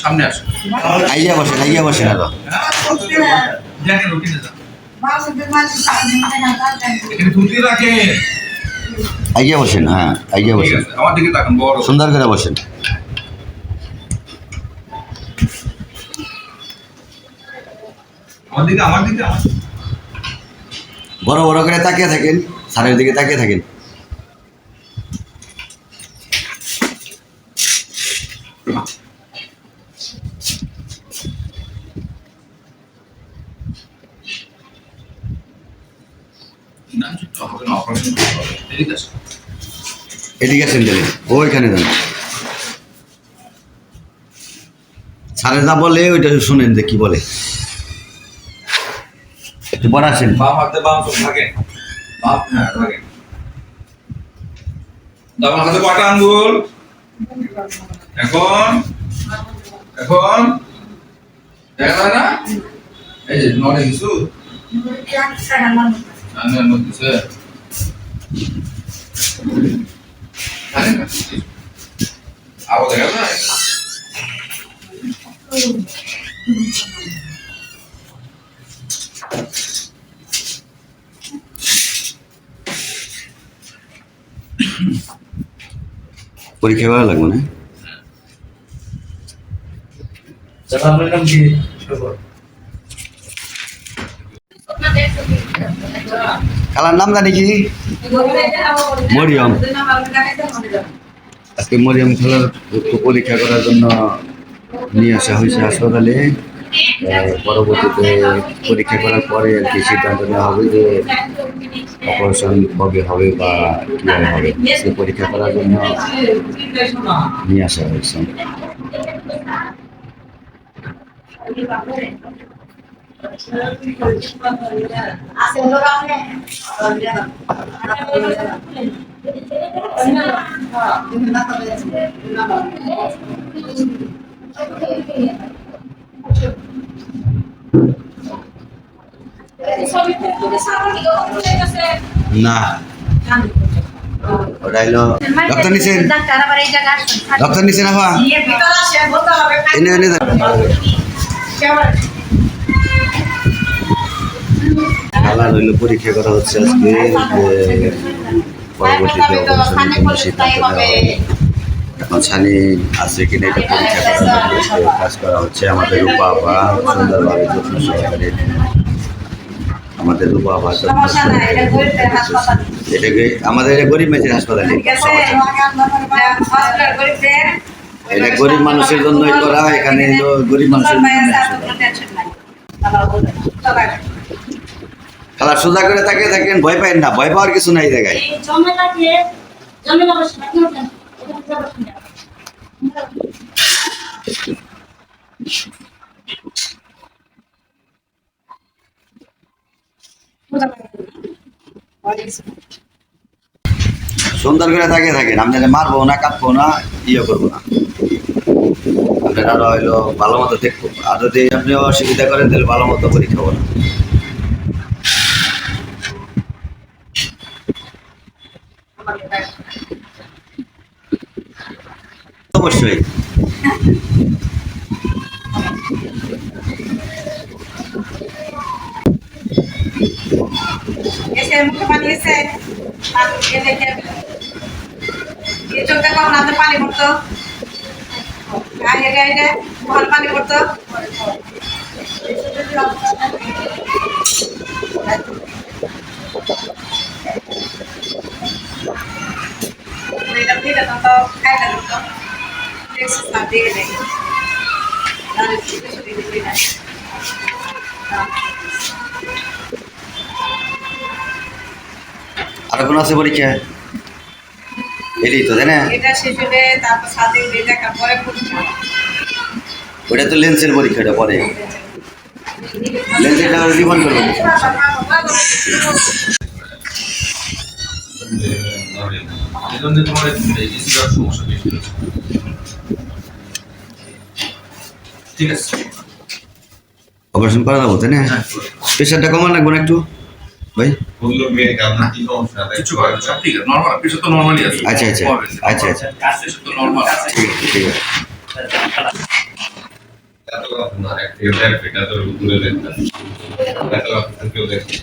সামনে আসো। আইয়া বসেন আইয়া বসেন আরও দেখেন রুটিনে যান এখানে ধুতি রাখে আইয়া বসেন হ্যাঁ আইয়া বসেন। আছে আমার দিকে তাকান বড়। সুন্দর করে বসেন। বড় বড় করে তাকিয়ে থাকেন স্যারের দিকে তাকিয়ে থাকেন না হবে না অপারেশন করতে হবে এদিকে এদিকে আসেন দিলে ওইখানে যান। স্যারে যা বলে ওইটা শুনেন যে কি বলে। একটু বড় আসেন। বাম হাতে বাম চোখ থাকে। বাম হ্যাঁ থাকে। হাতে কটা আঙ্গুল? এখন? এখন? দেখা যায় না? এই যে নড়ে কিছু? আমি দেখা যায় পরীক্ষা করা লাগবে না আপনার নাম কি কালার নাম জানি কি? মরিয়ম। আজকে মরিয়ম খেলার পরীক্ষা করার জন্য নিয়ে আসা হয়েছে হাসপাতালে। পরবর্তীতে পরীক্ষা করার পরে আর কি সিদ্ধান্ত নেওয়া হবে যে অপারেশন কবে হবে বা কীভাবে হবে। সে পরীক্ষা করার জন্য নিয়ে আসা হয়েছে। না। ওটা হলো ডক্টর নিছেন? ডক্টর নিছেন আফা এনে এনে হইল পরীক্ষা করা হচ্ছে আজকে পরবর্তীতে সিদ্ধান্ত এখন ছানি আছে কিনা এটা পরীক্ষা জন্য কাজ করা হচ্ছে। আমাদের রূপা আবা সুন্দরভাবে যত্ন সহকারে আমাদের রূপা সহকারে এটাকে আমাদের এটা গরিব মেয়েদের হাসপাতালে? এটা গরিব মানুষের জন্যই করা এখানে গরিব মানুষের জন্য হাসপাতাল খালা সোজা করে তাকিয়ে থাকেন ভয় পাইন না ভয় পাওয়ার কিছু নাই জায়গায়। সুন্দর করে তাকিয়ে থাকেন আপনারা মারবো না কাটবো না ইয়ে করব না। আপনারা হইল ভালো মতো দেখব। আর যদি আপনি অসুবিধা করেন তাহলে ভালো মতো পরীক্ষা করব অবশ্যই। এসে মুখে পানি এসে হাতে পানি পড়তো? পানি পড়তো? আর কোনো আছে পরীক্ষা এটাই তো তাই না এটা শেষ হলে তারপর সাথে উঠে দেখার পরে পরীক্ষা ওটা তো লেন্সের পরীক্ষাটা পরে লেন্সের টাকা রিফান্ড করব এই জন্য তোমার এই ডিসিটার সমস্যা বেশি ঠিক আছে। অপারেশন করা যাব তাই না? হ্যাঁ, প্রেশারটা কমান লাগবে না একটু ভাই। আপনার তো আচ্ছা, আচ্ছা। আচ্ছা, আচ্ছা। কিছু তো নর্মাল আছে। ঠিক আছে ঠিক আছে। এত কথা না এক থেকে দেড় দূরে দেখতে এত কথা কেউ দেখতে